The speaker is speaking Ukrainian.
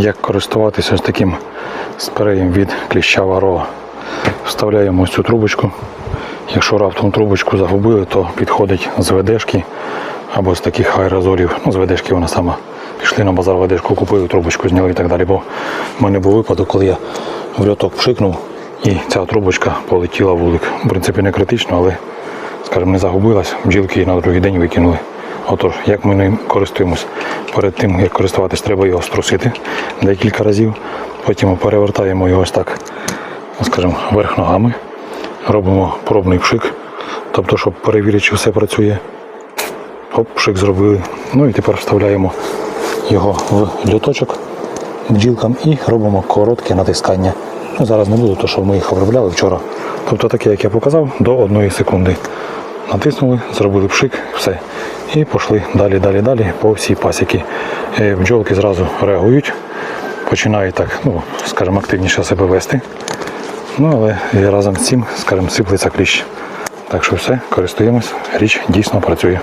Як користуватися ось таким спреєм від кліща варова. Вставляємо ось цю трубочку. Якщо раптом трубочку загубили, то підходить з ведешки або з таких аерозолів. Ну, з ведешки вона сама. Пішли на базар ведешку, купили трубочку, зняли і так далі. Бо в мене був випадок, коли я в льоток пшикнув і ця трубочка полетіла в вулик. В принципі, не критично, але, скажімо, не загубилась. Бджілки її на другий день викинули. Отож, як ми ним користуємось? Перед тим, як користуватись, треба його струсити декілька разів. Потім перевертаємо його ось так, ну, скажімо, вверх ногами. Робимо пробний пшик, тобто, щоб перевірити, чи все працює. Оп, пшик зробили. Ну і тепер вставляємо його в льоточок бджілкам і робимо коротке натискання. Ну, зараз не буду, тому що ми їх обробляли вчора. Тобто таке, як я показав, до одної секунди. Натиснули, зробили пшик, все. І пішли далі, далі, далі по всій пасіки. Е, Бджолки зразу реагують, починають так, ну, скажімо, активніше себе вести. Ну, але і разом з цим, скажімо, сиплеться кліщ. Так що все, користуємось, річ дійсно працює.